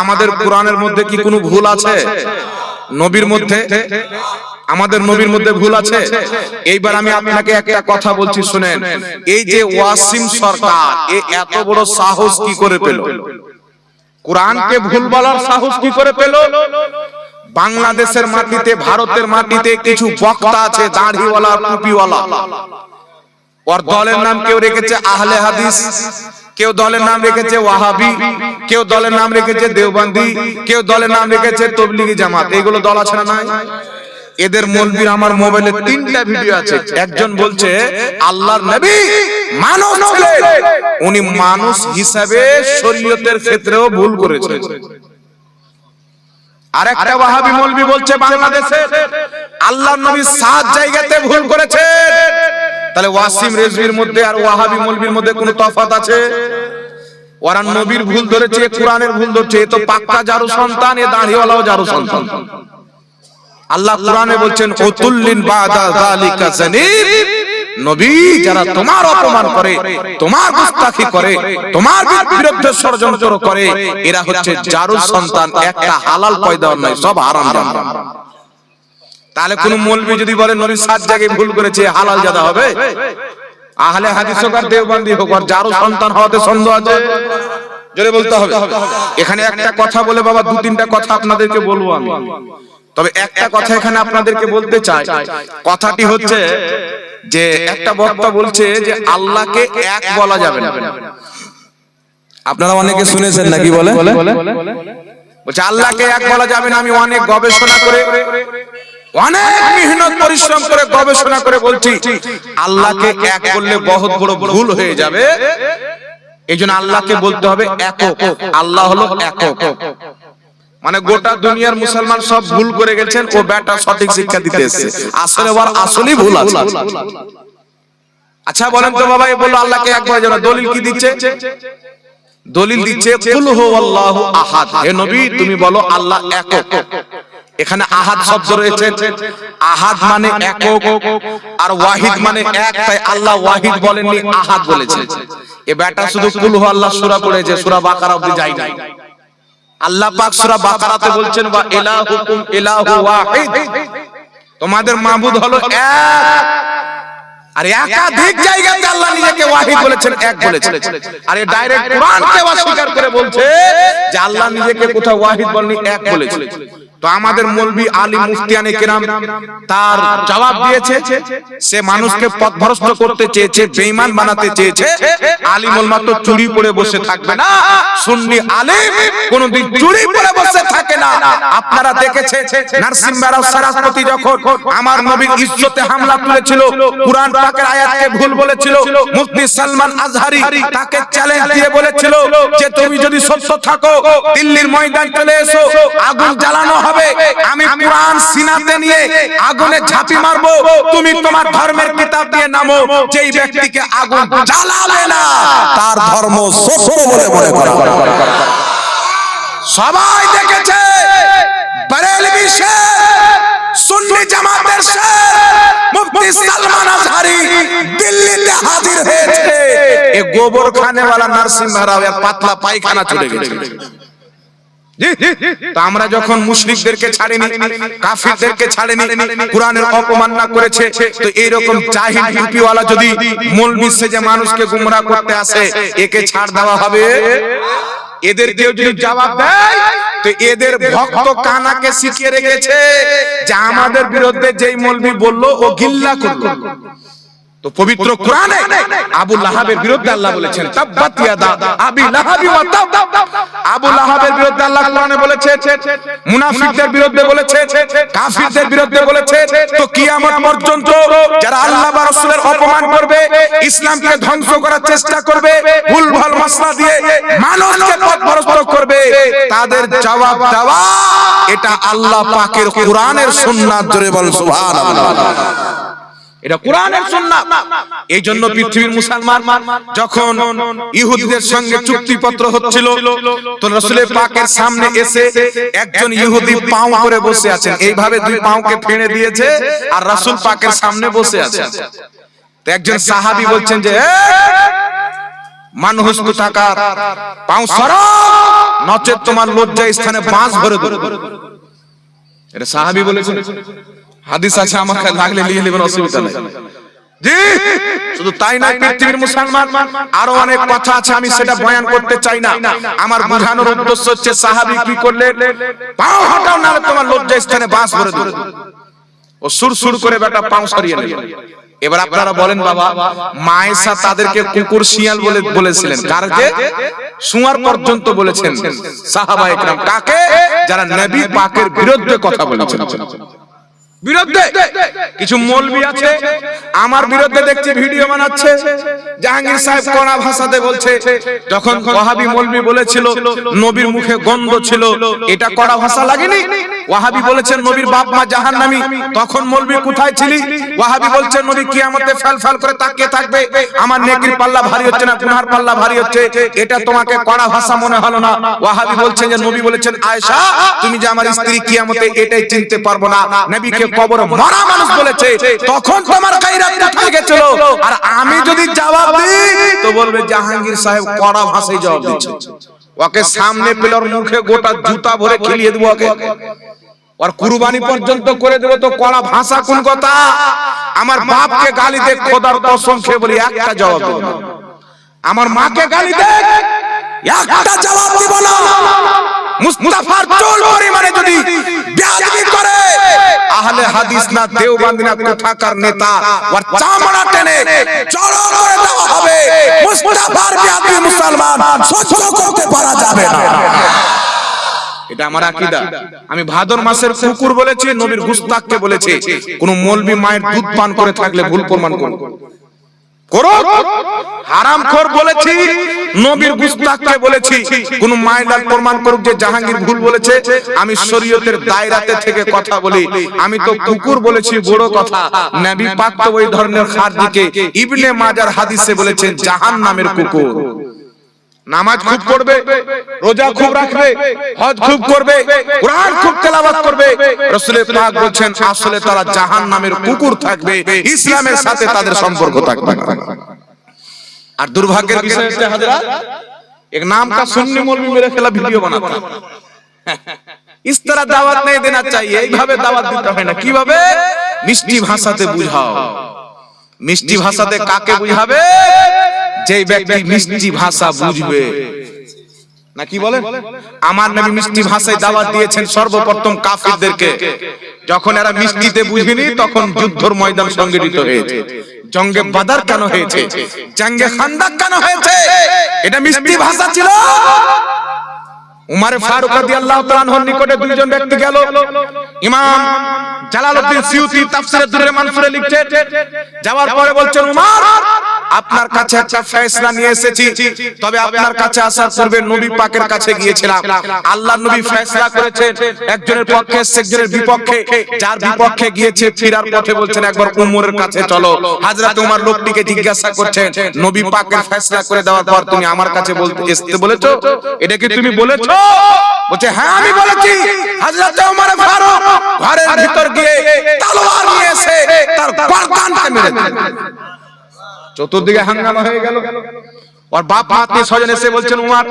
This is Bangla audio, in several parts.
আমাদের কোরআনের মধ্যে কি কোনো ভুল আছে? নবীর মধ্যে? আমাদের নবীর মধ্যে ভুল আছে? এইবার আমি আপনাকে একটা কথা বলছি শুনেন। এই যে ওয়াসিম সরকার এ এত বড় সাহস কি করে পেল? কোরআনকে ভুল বলার সাহস কি করে পেল? বাংলাদেশের মাটিতে ভারতের মাটিতে কিছু বক্তা আছে দাড়িওয়ালা টুপিওয়ালা। ওর দলের নাম কেউ রেখেছে আহলে হাদিস। কেউ দলের নাম রেখেছে ওয়াহাবি, কেউ দলের নাম রেখেছে দেওবন্দি, কেউ দলের নাম রেখেছে তবলিগি জামাত। এগুলো দল আছে না নাই? এদের মলবির আমার মোবাইলে তিনটা ভিডিও আছে। একজন বলছে, আল্লাহর নবী মানুষ উনি মানুষ হিসাবে শরীয়তের ক্ষেত্রেও ভুল করেছে আর একটা ওয়াহাবি মলবি বলছে, বাংলাদেশে আল্লাহর নবী সাত জায়গাতে ভুল করেছে তাহলে ওয়াসিম রেজভির মধ্যে আর ওয়াহাবি মলবির মধ্যে কোনো তফাত আছে? ওরা নবীর ভুল ধরেছে কোরআনের ভুল ধরছে, এ তো পাক্কা জারু সন্তান, এ দাঁড়িওয়ালাও জারু সন্তান। আল্লাহ কোরআনে বলছেন ওতুল্লিন বাদা যালিকা জানিব। নবী, যারা তোমার অপমান করে, তোমার গুস্তাখি করে, তোমার বিরুদ্ধে ষড়যন্ত্র করে, এরা হচ্ছে জারু সন্তান, একটা হালাল পয়দা নয় সব হারাম তাহলে কোন মৌলবি যদি বলে নবী সাত জায়গায় ভুল করেছে হালাল জাদা হবে? আহলে হাদিস হোক আর দেওবন্দি হোক আর যারও সন্তান হওয়াতে সন্দেহ আছে। জোরে বলতে হবে। এখানে একটা কথা বলে বাবা দু তিনটা কথা আপনাদেরকে বলব আমি। তবে একটা কথা এখানে আপনাদেরকে বলতে চাই। কথাটি হচ্ছে যে একটা বক্তা বলছে যে আল্লাহকে এক বলা যাবে না। আপনারা অনেকে শুনেছেন নাকি বলে? বলছে আল্লাহকে এক বলা যাবে না আমি অনেক গবেষণা করে ভুল হয়ে যাবে। এই জন্য আল্লাহকে বলতে হবে মানে গোটা দুনিয়ার মুসলমান সব ভুল করে গেছেন, ও বেটা সঠিক শিক্ষা দিতে এসেছে। আসলে ওর আসলেই ভুল আছে। আচ্ছা বলেন তো বাবা, এ বলল আল্লাহকে এক যাবে দলিল কি দিচ্ছে? দলিল দিচ্ছে, কুল হু আল্লাহু আহাদ। হে নবী, তুমি বলো আল্লাহ একক। এখানে আহাদ শব্দ রয়েছে। আহাদ মানে একক আর ওয়াহিদ মানে এক, তাই আল্লাহ ওয়াহিদ বলেননি, আহাদ বলেছে। এ বেটা শুধু কুল আল্লাহ সূরা পড়েছে সূরা বাকারা অবধি যায় নাই। আল্লাহ পাক সূরা বাকারাতে বলছেন, ওয়া ইলাহুকুম ইলাহু ওয়াহিদ। তোমাদের মাবুদ হলো এক। আর একাধিক জায়গাতে আল্লাহ নিজেকে ওয়াহিদ বলেছেন, এক বলেছেন। আর এই ডাইরেক্ট কোরআনকে অস্বীকার করে বলছে যে আল্লাহ নিজেকে কোথাও ওয়াহিদ বলেনি এক বলেছে তো আমাদের মৌলবি আলী মুফতিয়ানে কেরাম তার জবাব দিয়েছে সে মানুষকে পথভ্রষ্ট করতে চেয়েছে বেঈমান বানাতে চেয়েছে আলী মোলমা তো চুরি পরে বসে থাকবে না সুন্নি আলিম কোনদিন চুরি পরে বসে থাকে না। আপনারা দেখেছে নার্সিম মেরাজ সারাসপতি যখন আমার নবীর ইজ্জতে হামলা তুলেছিল কুরআন পাকের আয়াতকে ভুল বলেছিল মুফতি সালমান আজহারি তাকে চ্যালেঞ্জ দিয়ে বলেছিল যে তুমি যদি সত্য থাকো দিল্লির ময়দান চলে এসো আগুন জ্বালানো হবে আমি কুরআন সিনাতে নিয়ে আগুনে ঝাঁপি মারবো। তুমি তোমার ধর্মের কিতাব দিয়ে নামো, যেই ব্যক্তিকে আগুন জ্বালাবে না, তার ধর্ম সত্য বলে মনে করা। সবাই দেখেছে? বরেলভি শের সুন্নি জামাতের শের মুফতি সালমান আজহারি দিল্লিতে হাজির হয়েছে। এ গোবর খানে वाला নার্সিং মেহরাব এর পাতলা পায়খানা চলে গেছে। তো আমরা যখন মুশরিকদেরকে ছাড়িনি, কাফিরদেরকে ছাড়িনি, কোরআনের অপমাননা করেছে, তো এইরকম জাহিল ইউপিওয়ালা যদি মৌলবি সেজে মানুষকে গুমরাহ করতে আসে, একে ছাড় দেওয়া হবে? এদের কেউ যদি জবাব দেয়, তো এদের ভক্ত কানাকে শিখিয়ে রেখেছে যে আমাদের বিরুদ্ধে যেই মৌলবি বলল, ও গিল্লা করল। তো পবিত্র কোরআনে আবু লাহাবের বিরুদ্ধে আল্লাহ বলেছেন তাব্বাত ইয়াদা আবি লাহাবি ওয়া তাব আবু লাহাবের বিরুদ্ধে আল্লাহ কোরআনে বলেছে মুনাফিকদের বিরুদ্ধে বলেছে কাফিরদের বিরুদ্ধে বলেছে তো কিয়ামত পর্যন্ত যারা আল্লাহ বা রাসূলের অপমান করবে ইসলামকে ধ্বংস করার চেষ্টা করবে ভুলভাল মাসলা দিয়ে মানুষকে পথভ্রষ্ট করবে তাদের জবাব দেওয়া। এটা আল্লাহ পাকের কোরআনের সুন্নাত জোরে বল সুবহানাল্লাহ। এটা কোরআনের সুন্নাত। এই জন্য পৃথিবীর মুসলমান যখন ইহুদিদের সঙ্গে চুক্তিপত্র হচ্ছিল তো রাসূলের পাকের সামনে এসে একজন ইহুদি পাও করে বসে আছেন। এইভাবে দুই পাওকে ফেড়ে দিয়েছে আর রাসূল পাকের সামনে বসে আছেন। তো একজন সাহাবী বলছেন যে "এ, মানুষ কোথাকার পাও সরা নচেত তোমার লজ্জা স্থানে বাঁশ ভরে দেবো। এটা সাহাবি বলেছেন। হাদিস আছে আমাকে লাগলে নিয়ে নেবেন অসুবিধা নেই। জি! শুধু তাই নয় পৃথিবীর মুসলমান আরও অনেক কথা আছে আমি সেটা বয়ান করতে চাই না। আমার বোঝানোর উদ্দেশ্য হচ্ছে সাহাবি কি করলে? পাও হটাও নাহলে তোমার লজ্জা স্থানে বাঁশ ভরে ও সুর সুর করে বেটা পাও সরিয়ে এবার আপনারা বলেন বাবা মায়েশা তাদেরকে কুকুর শিয়াল বলে বলেছিলেন। কারকে শুয়ার পর্যন্ত বলেছেন। সাহাবা একরাম কাকে? যারা নবী পাকের বিরুদ্ধে কথা বলেছেন। বিরুদ্ধে। কিছু মৌলবি আছে? আমার বিরুদ্ধে দেখছি ভিডিও বানাচ্ছে। জাহাঙ্গীর সাহেব কোনা ভাষাতে বলছে যখন ওয়াহাবি মৌলবি বলেছিল নবীর মুখে গন্ধ ছিল এটা কড়া ভাষা লাগেনি? ওয়াহাবি বলেছেন নবীর বাপ মা জাহান্নামী। তখন মৌলবি কোথায় ছিলি? ওয়াহাবি বলছেন নবী কিয়ামতে ফেল ফেল করে তাকিয়ে থাকবে। আমার নেকির পাল্লা ভারী হচ্ছে না গুনার পাল্লা ভারী হচ্ছে। এটা তোমাকে কড়া ভাষা মনে হলো না। ওয়াহাবি বলছেন যে নবী বলেছেন আয়েশা তুমি যে আমার স্ত্রী কিয়ামতে এটাই চিনতে পারব না নবীকে কবর মরা মানুষ বলেছে, তখন তোমার গায়রাত কোথায় গেছিল। আর আমি যদি জবাব দিই, তো বলবে, জাহাঙ্গীর সাহেব, কড়া ভাষায় জবাব দিচ্ছে। ওকে সামনে পেলে ওর মুখে গোটা জুতা ভরে খেলিয়ে দেবো ওকে। ওর কুরবানি পর্যন্ত করে দেবো তো কড়া ভাষা কোন কথা? আমার বাপকে গালি দে খোদার কসম খেয়ে বলি, একটা জবাব দেবো। আমার মাকে গালি দে একটা জবাব দিব না। মুস্তাফার চুল পরিমাণে যদি হাদিস না, দেওবন্দি না কোথাকার নেতা। ওর চামড়া টেনে জড়ো করে দেওয়া হবে। মুস্তাফার বেয়াদবি মুসলমান, সহ্য করতে পারা যাবে না। এটা আমার আকীদা। আমি ভাদর মাসের কুকুর বলেছি, নবীর গুস্তাককে বলেছি। কোন মৌলবি মায়ের দুধ পান করে থাকলে ভুল প্রমাণ করুন। করো হারামখোর বলেছি নবীর গুস্তাককে বলেছি কোন মাইলাল প্রমাণ করুক যে জাহাঙ্গীর ভুল বলেছে আমি শরীয়তের দায়রাতে থেকে কথা বলি। আমি তো কুকুর বলেছি বড় কথা। নবী পাক তো ওই ধরনের ইবনে মাজার হাদিসে বলেছেন জাহান নামের কুকুর। নামাজ খুব পড়বে রোজা খুব রাখবে হজ খুব করবে কোরআন খুব তেলাওয়াত করবে রাসূল পাক বলছেন আসলে তারা জাহান্নামের কুকুর থাকবে ইসলামের সাথে তাদের সম্পর্ক থাকবে না আর দুর্ভাগ্যের বিষয় হচ্ছে হাজরা এক नाम का सुन्नी मौलवी मेरे खिलाफ वीडियो बनाता है। इस तरह दावत नहीं देना चाहिए এইভাবে দাওয়াত দিতে হয় না কিভাবে মিষ্টি ভাষাতে বুঝাও মিষ্টি ভাষাতে কাকে বুঝাবে যে ব্যক্তি মিষ্টি ভাষা বুঝবে। না কি বলেন? আমার নবী মিষ্টি ভাষায় দাওয়াত দিয়েছেন সর্বপ্রথম কাফিরদেরকে। যখন এরা মিষ্টিতে বুঝেনি, তখন যুদ্ধর ময়দান সংগঠিত হয়েছে। জঙ্গে বাদার কেন হয়েছে? জঙ্গে খান্দাক কেন হয়েছে? এটা মিষ্টি ভাষা ছিল। উমারে ফারুক রাদিয়াল্লাহু তাআলা আনহুর নিকটে দুইজন ব্যক্তি গেল। ইমাম জালালউদ্দিন সিউতি তাফসিরে দুররে মানসুরে লিখছেন যাওয়ার পরে বলছেন, উমার আপনার কাছে একটা ফয়সালা নিয়ে এসেছি। তবে আপনার কাছে আসার পূর্বে নবী পাকের কাছে গিয়েছিলাম। আল্লাহর নবী ফয়সালা করেছেন। একজনের পক্ষে একজনের বিপক্ষে। যার বিপক্ষে গিয়েছে, ফিরার পথে বলছেন, একবার উমরের কাছে চলো। হযরত উমর লোকটিকে জিজ্ঞাসা করছেন, নবী পাকের ফয়সালা করে দেওয়ার পর তুমি আমার কাছে বলতে আসতে বলেছ? এটা কি তুমি বলেছ? বলছে হ্যাঁ আমি বলেছি। হযরত উমর ফারুক ঘরের ভিতর গিয়ে তলোয়ার নিয়ে এসে তার গর্দানকে মেরে দিলেন চতুর্দিকে হাঙ্গামা হয়ে গেল। ওর বাপ আত্মীয় স্বজন এসে বলছেন উমার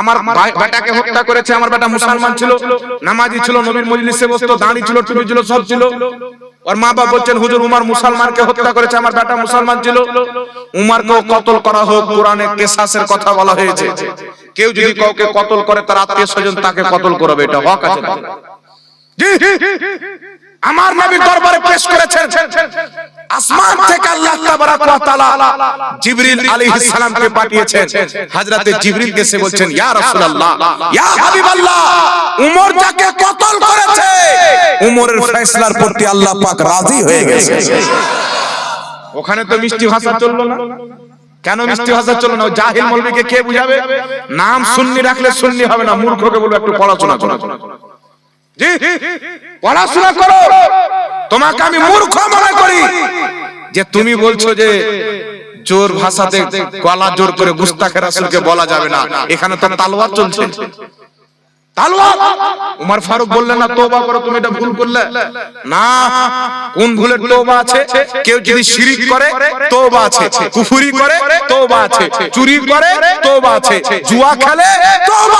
আমার বেটাকে হত্যা করেছে আমার বেটা মুসলমান ছিল নামাজি ছিল নবীর মজলিসে বসতো দাঁড়ি ছিল টুপি ছিল সব ছিল। ওর মা বাপ বলছেন হুজুর উমার মুসলমানকে হত্যা করেছে আমার বেটা মুসলমান ছিল। উমারকেও কতল করা হোক কোরআনে কেসাসের কথা বলা হয়েছে। কেউ যদি কাউকে কতল করে তার আত্মীয় স্বজন তাকে কতল করবে এটা হক আছে। জি। আমার নবী দরবারে পেশ করেছেন। আসমান থেকে আল্লাহ তাবারাক ওয়া তাআলা জিবরিল আলাইহিস সালামকে পাঠিয়েছেন। হযরতে জিবরিল এসে বলছেন, ইয়া রাসূলুল্লাহ, ইয়া হাবিবাল্লাহ, উমর যাকে কতল করেছে, উমরের ফয়সালার প্রতি আল্লাহ পাক রাজি হয়ে গেছে। ওখানে তো মিষ্টি ভাষা চলল না। কেন মিষ্টি ভাষা চলল না? জাহিল মৌলবীকে কে বুঝাবে? নাম সুন্নি রাখলে সুন্নি হবে না, মূর্খকে বলবে একটু পড়াশোনা করো। পড়াশোনা করো। তোমাকে আমি মূর্খ মনে করি। যে তুমি বলছো যে জোর ভাষাতে গলা জোর করে গুস্তাখের রাসূলকে বলা যাবে না। এখানে তো তালওয়ার চলছে। ফারুক বললেন, না করো, তুমি এটা ভুল করলে। না, কোন ভুলের আছে? কেউ যদি শিরিক করে আছে। করে আছে। চুরি করে আছে। জুয়া খেলে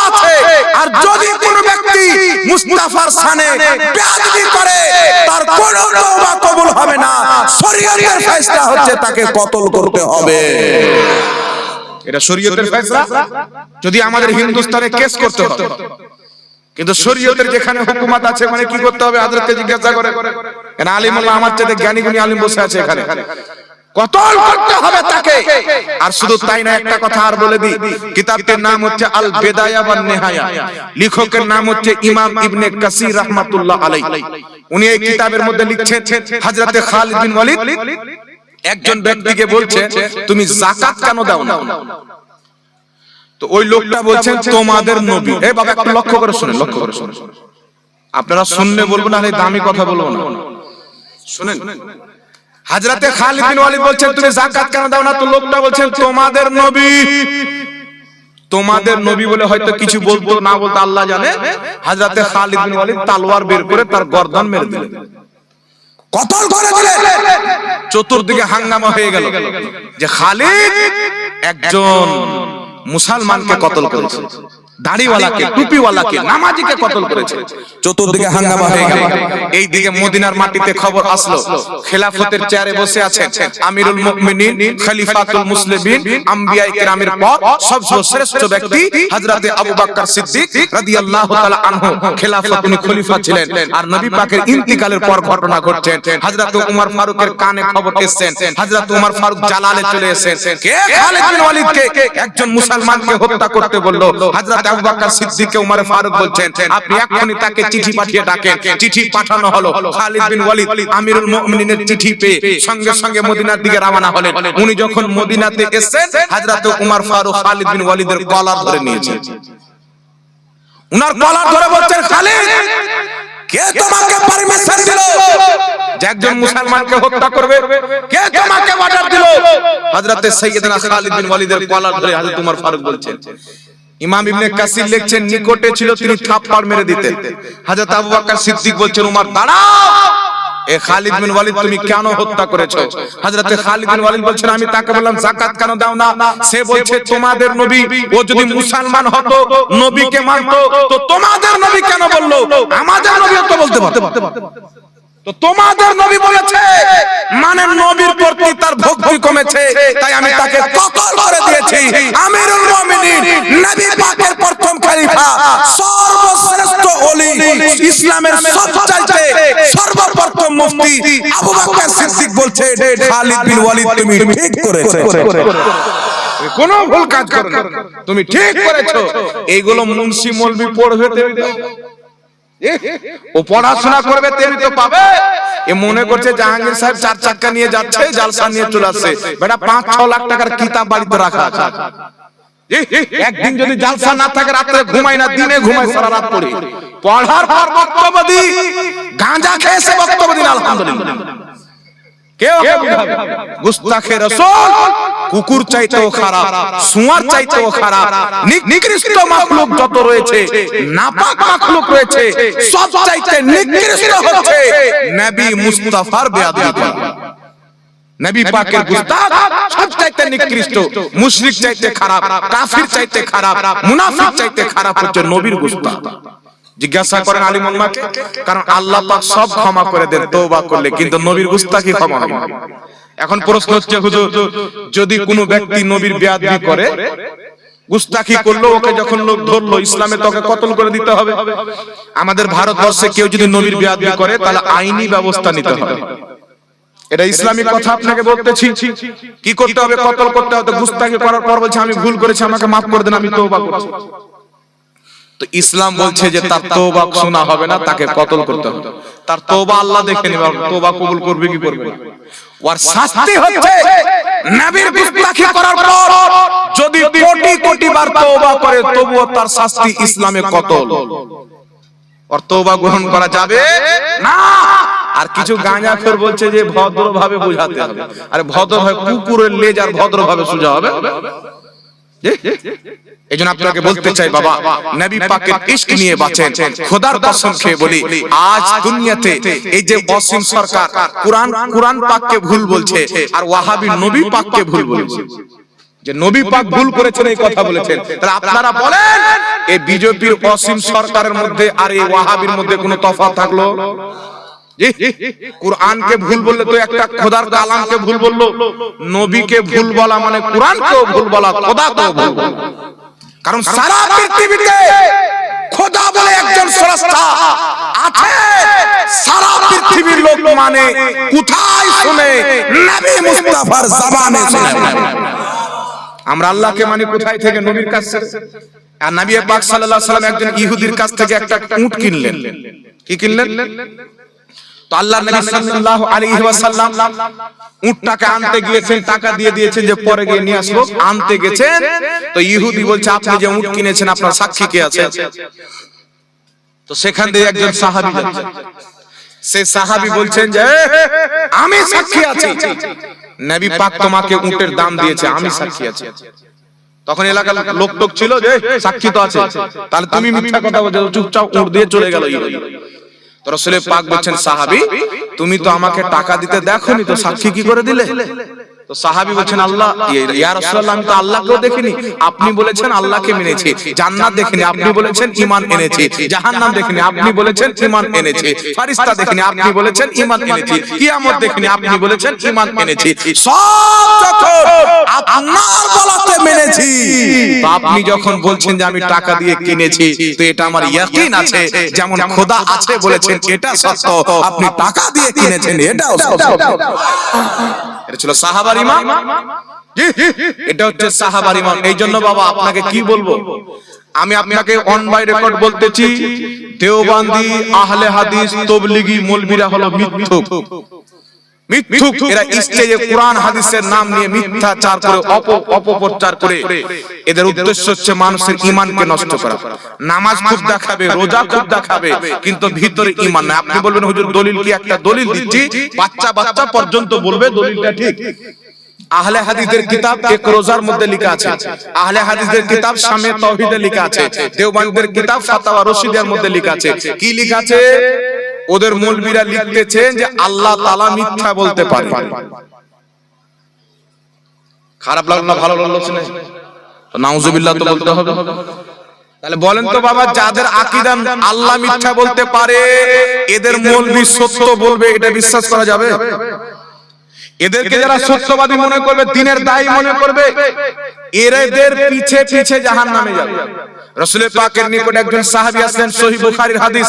আছে। আর যদি কোন ব্যক্তি মুস্তাফার সানে করে, তার কোনো কবুল হবে না। শরীয়তের হচ্ছে তাকে কতল করতে হবে। এটা শরীয়তের ফয়সালা যদি আমাদের হিন্দুস্তানে কেস করতে হবে কিন্তু শরীয়তের যেখানে হুকুমত আছে মানে কি করতে হবে? হাজরতকে জিজ্ঞাসা করে। কেন আলিমুল্লাহ আমার চাইতে জ্ঞানী গুণী আলিম বসে আছে এখানে? কতল করতে হবে তাকে? আর শুধু তাই না, একটা কথা আর বলে দিই। কিতাবটির নাম হচ্ছে আল বেদায়া ওয়ান নেহায়া। লেখকের নাম হচ্ছে ইমাম ইবনে কাসির রাহমাতুল্লাহ আলাইহি। উনি এই কিতাবের মধ্যে লিখছেন হযরতে খালিদ বিন ওয়ালিদ, একজন ব্যক্তিকে বলছে, তুমি যাকাত কেন দাও না? তো ওই লোকটা বলছেন তোমাদের নবী। এ বাবা একটু লক্ষ্য করে শুনেন লক্ষ্য করে শুনেন। আপনারা শুনলে বলব না দামি কথা বলব না। শুনেন। হাজরাতে খালিদ বিন ওয়ালিদ বলছেন তুমি যাকাত কেন দাও না? তো লোকটা বলছেন তোমাদের নবী। তোমাদের নবী বলে হয়তো কিছু বলতো না বলতো আল্লাহ জানে। হাজরাতে খালিদ বিন ওয়ালিদ তালোয়ার বের করে তার গর্দন মেরে দিলেন। কতল করে দিলেন। চতুর্দিকে হাঙ্গামা হয়ে গেল। যে খালিদ একজন মুসলমানকে কতল করেছে? দাড়িওয়ালাকে টুপিওয়ালাকে নামাজিকে কতল করেছে? চতুর্দিকে হাঙ্গামা হয়ে গেল। এই দিকে মদিনার মাটিতে খবর আসলো। খেলাফতের চেয়ারে বসে আছেন আমিরুল মুমিনিন খলিফাতুল মুসলিমিন আম্বিয়ায়ে কেরামের পর সবচেয়ে শ্রেষ্ঠ ব্যক্তি হযরতে আবু বকর সিদ্দিক রাদিয়াল্লাহু তাআলা আনহু। খেলাফত উনি খলিফা ছিলেন। আর নবী পাকের ইন্তিকালের পর ঘটনা ঘটছেন হযরতে উমর ফারুকের কানে খবর এসেছেন হযরতে উমর ফারুক জালালে চলে এসেছেন কে খালিদ বিন ওয়ালিদকে একজন মুসলমানকে হত্যা করতে বলল হযরত আবু বকর সিদ্দিককে উমর ফারুক বলছেন, আপনি এখনি তাকে চিঠি পাঠিয়ে ডাকেন। চিঠি পাঠানো হলো। খালিদ বিন ওয়ালিদ আমিরুল মুমিনিনের চিঠি পেয়ে সঙ্গে সঙ্গে মদিনার দিকে রওনা হলেন। উনি যখন মদিনাতে এসেছেন, হযরত উমর ফারুক খালিদ বিন ওয়ালিদের কলার ধরে নিয়েছেন। উনার কলার ধরে বলছেন, খালিদ, কে তোমাকে পারমিশন দিল যে একজন মুসলমানকে হত্যা করবে? কে তোমাকে অর্ডার দিল? হযরতে সাইয়েদনা খালিদ বিন ওয়ালিদের কলার ধরে হযরত উমর ফারুক বলছেন। ইমাম ইবনে কাসির লিখছেন নিকটে ছিল তিনি থাপ্পড় মেরে দিতেন। হযরত আবু বকর সিদ্দিক বলছেন উমর দাঁড়াও! এ খালিদ বিন ওয়ালিদ তুমি কেন হত্যা করেছ? হযরতে খালিদ বিন ওয়ালিদ বলছেন আমি তাকে বললাম যাকাত কেন দাও না? সে বলছে তোমাদের নবী ও যদি মুসলমান হতো নবীকে মানতো তো তোমাদের নবী কেন বলল? আমাদের নবীও তো বলতে পারতো। তো তোমাদের নবী বলেছে মানে নবীর প্রতি তার ভক্তি কমেছে তাই আমি তাকে কতল করে দিয়েছি। আমিরুল মুমিনিন নবী পাকের প্রথম খলিফা সর্বশ্রেষ্ঠ ওলি ইসলামের সবচাইতে সর্বপ্রথম মুফতি আবু বকর সিদ্দিক বলছে খালিদ বিন ওয়ালিদ তুমি ঠিক করেছ। কোন ভুল কাজ করো না। তুমি ঠিক করেছ। এইগুলো মুন্সি মৌলবি পড়বে তেমনি। ও পড়াশোনা করবে তেমনি তো পাবে। এ মনে করছে জাহাঙ্গীর সাহেব চার চাক্কা নিয়ে যাচ্ছে জালসা নিয়ে চলে আসছে। বেটা পাঁচ ছ লাখ টাকার কিতাব বাড়িতে রাখা আছে। একদিন যদি জালসা না থাকে রাত্রে ঘুমাই না দিনে ঘুমাই সারা রাত পড়ি। পড়ার পর বক্তব্য দি গাঁজা খেয়ে সে বক্তব্য দিন আলহামদুলিল্লাহ। কে ওকে গুস্তাখে রাসূল কুকুর চাইতেও খারাপ সুয়ার চাইতেও খারাপ নিকৃষ্ট মাখলুক যত রয়েছে নাপাক মাখলুক রয়েছে সব চাইতে নিকৃষ্ট হচ্ছে নবী মুস্তাফার বেয়াদবি নবী পাকের গুস্তাখ সব চাইতে নিকৃষ্ট মুশরিক চাইতে খারাপ কাফির চাইতে খারাপ মুনাফিক চাইতে খারাপ হচ্ছে নবীর গুস্তাখ। জিজ্ঞাসা করেন আলী মোল্লাকে কারণ আল্লাহ পাক সব ক্ষমা করে দেন, তওবা করলে, কিন্তু নবীর গুস্তাখি ক্ষমা হয়। এখন প্রশ্ন হচ্ছে, হুজুর, যদি কোনো ব্যক্তি নবীর বেয়াদবি করে, গুস্তাখি করল, ওকে যখন লোক ধরলো, ইসলামে তোকে কতল করে দিতে হবে? আমাদের ভারতবর্ষে কেউ যদি নবীর বেয়াদবি করে, তাহলে আইনি ব্যবস্থা নিতে হবে। এটা ইসলামী কথা আপনাকে বলতেছি। কি করতে হবে? কতল করতে হবে? গুস্তাখি করার পর বলছে, আমি ভুল করেছি, আমাকে মাফ করে দেন, আমি তওবা করছি। তো ইসলাম বলছে যে তার তোবা শোনা হবে না তাকে কতল করতে হবে। তার তোবা আল্লাহ দেখে নেবে তওবা কবুল করবে কি করবে? না। ওর শাস্তি হচ্ছে নবীর গুস্তাখি করার পর যদি কোটি কোটি বার তওবা করে তবুও তার শাস্তি ইসলামে কতল। ওর তওবা গ্রহণ করা যাবে? না। আর কিছু গাঁজা ফের বলছে যে ভদ্রভাবে বোঝাতে হবে। আরে ভদ্রভাবে কুকুরের লেজ আর ভদ্রভাবে সোজা হবে? এই জন্য আপনাকে বলতে চাই বাবা নবী পাকের ইশক নিয়ে বাঁচেন। খোদার কসম খেয়ে বলি আজ দুনিয়াতে এই যে অসীম সরকার কোরআন কোরআন পাককে ভুল বলছে আর ওয়াহাবি নবী পাককে ভুল বলছে। যে নবী পাক ভুল করেছেন এই কথা বলেছেন। তাহলে আপনারা বলেন এই বিজেপির অসীম সরকারের মধ্যে আর এই ওয়াহাবির মধ্যে কোনো তফাৎ থাকল? কোরআনকে ভুল বললে তো একটা খোদার কালামকে ভুল বলল নবীকে ভুল বলা মানে কোরআনকেও ভুল বলা খোদাকেও ভুল বলা কারণ সারা পৃথিবীতে খোদা বলে একজন স্রষ্টা আছে। সারা পৃথিবীর লোক মানে কোথায় শুনে নবী মুস্তাফার জবানে শুনে আমরা আল্লাহকে মানে কোথায় থেকে নবীর কাছ থেকে? আর নবী পাক সাল্লাল্লাহু আলাইহি সাল্লাম একজন ইহুদির কাছ থেকে একটা উট কিনলেন। কি কিনলেন? তো আল্লাহ নবী সাল্লাল্লাহু আলাইহি ওয়াসাল্লাম উটটাকে আনতে গিয়েছেন টাকা দিয়ে দিয়েছেন যে পরে গিয়ে নিয়ে আসব আনতে গেছেন। তো ইহুদি বলছে আপনি যে উট কিনেছেন আপনার সাক্ষী কে আছে? তো সেখান থেকে একজন সাহাবী সে সাহাবী বলছেন যে আমি সাক্ষী আছি। নবী পাক তোমাকে উটের দাম দিয়েছে আমি সাক্ষী আছি। তখন এলাকার লোক টোক ছিল যে সাক্ষী তো আছে। তাহলে তুমি মিথ্যা কথা বলছো চুপচাপ উট দিয়ে চলে গেল ইহুদি। তো রসুলের পাক বলছেন, সাহাবি, তুমি তো আমাকে টাকা দিতে দেখো নি তো সাক্ষী কি করে দিলে? তো সাহাবী বলছেন, আল্লাহ, ইয়া রাসূলুল্লাহ, আমি তো আল্লাহকেও দেখিনি। আপনি বলেছেন আল্লাহকে মেনেছি। জান্নাত দেখিনি, আপনি বলেছেন ঈমান এনেছি। জাহান্নাম দেখিনি, আপনি বলেছেন ঈমান এনেছি। ফারিস্তা দেখিনি, আপনি বলেছেন ঈমান এনেছি। কিয়ামত দেখিনি, আপনি বলেছেন ঈমান এনেছি। সব যখন আপনার বলাতে মেনেছি, তো আপনি যখন বলছেন যে আমি টাকা দিয়ে কিনেছি, তো এটা আমার ইয়াকিন আছে। যেমন খোদা আছে বলেছেন, এটা সত্য। আপনি টাকা দিয়ে কিনেছেন, এটাও সত্য। এটা ছিল সাহাবার ইমাম? এটা হচ্ছে সাহাবার ইমাম। এই জন্য বাবা, আপনাকে কি বলব? আমি আপনাকে অন বাই রেকর্ড বলতেছি, দেওবান্দি, আহলে হাদিস, তবলিগি হলো মিথ্যুক। মিথ্যুক। এরা কোরআন, হাদিসের নাম নিয়ে করে, অপ, অপপ্রচার করে। এদের উদ্দেশ্য হচ্ছে মানুষের ঈমানকে নষ্ট করা। নামাজ খুব দেখাবে, রোজা খুব দেখাবে, কিন্তু ভিতরে ঈমান নাই। আপনি বলবেন, হুজুর, দলিল কি একটা দলিল দিচ্ছি? বাচ্চা বাচ্চা পর্যন্ত বলবে, দলিলটা ঠিক। আহলে হাদিসের কিতাব এক রোজার মধ্যে লেখা আছে। আহলে হাদিসের কিতাব শামে তাওহীদে লেখা আছে। দেওবন্দের কিতাব ফাতাওয়া রশিদের মধ্যে লেখা আছে। কি লেখা আছে? ওদের মৌলবীরা লিখতেছেন যে আল্লাহ তাআলা মিথ্যা বলতে পারে। খারাপ লাগল না, ভালো লাগল শুনে? নাউজুবিল্লাহ তো বলতে হবে। তাহলে বলেন তো বাবা, যাদের আকীদা আল্লাহ মিথ্যা বলতে পারে, এদের মৌলবী সত্য বলবে, এটা বিশ্বাস করা যাবে? এদেরকে যারা সত্যবাদী মনে করবে দিনের দায়ী মনে করবে এদের পিছে পিছে জাহান নামে যাবে। রসুলের পাকের নিকট একজন সাহাবী আসলেন সহিহ বুখারীর হাদিস।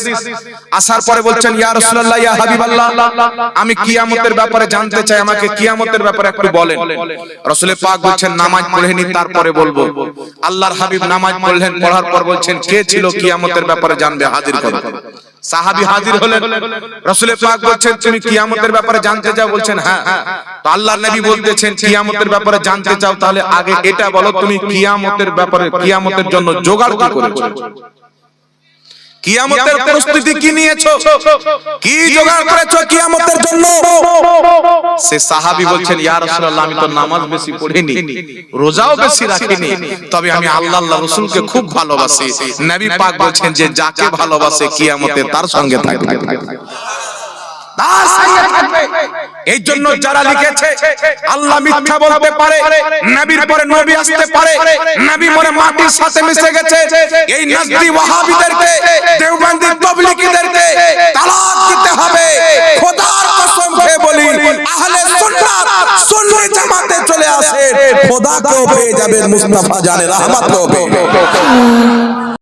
আসার পরে বলছেন ইয়া রাসূলুল্লাহ ইয়া হাবিবাল্লাহ। আমি কিয়ামতের ব্যাপারে জানতে চাই আমাকে কিয়ামতের ব্যাপারে একটু বলেন। রসুলের পাক বলছেন নামাজ পড়ে নি তারপরে বলব। আল্লাহর হাবিব নামাজ পড়লেন পড়ার পর বলছেন কে ছিল কিয়ামতের ব্যাপারে জানবে হাজির করো সাহাবী হাজির হলেন। রসুল পাক বলছেন, তুমি কিয়ামতের ব্যাপারে জানতে চাও? বলছেন হ্যাঁ তো আল্লাহর নবী বলতেছেন, কিয়ামতের ব্যাপারে জানতে চাও, তাহলে আগে এটা বলো, তুমি কিয়ামতের ব্যাপারে, কিয়ামতের জন্য জোগাড় কি করেছ? কিয়ামতের প্রস্তুতি কি নিয়েছো? কি জোগাড় করেছ কিয়ামতের জন্য? সে সাহাবী বলছেন ইয়া রাসূলুল্লাহ আমি তো নামাজ বেশি পড়িনি রোজাও বেশি রাখিনি। তবে আমি আল্লাহ আল্লাহ রাসূলকে খুব ভালোবাসি। নবী পাক বলছেন যে যাকে ভালোবাসে কিয়ামতে তার সঙ্গে থাকবে। তার সঙ্গে থাকবে। এই জন্য যারা লিখেছে আল্লাহ মিথ্যা বলতে পারে নবীর পরে নবী আসতে পারে নবী মরে মাটির সাথে মিশে গেছে এই নজদি ওয়াহাবিদেরকে দেওবন্দি তবলিগীদেরকে তালাক দিতে হবে। খোদার কসম খেয়ে বলি আহলে সুন্নাত সুন্নি জামাতে চলে আসে খোদাকেও পেয়ে যাবেন মুস্তাফা জানে রহমতকেও পেয়ে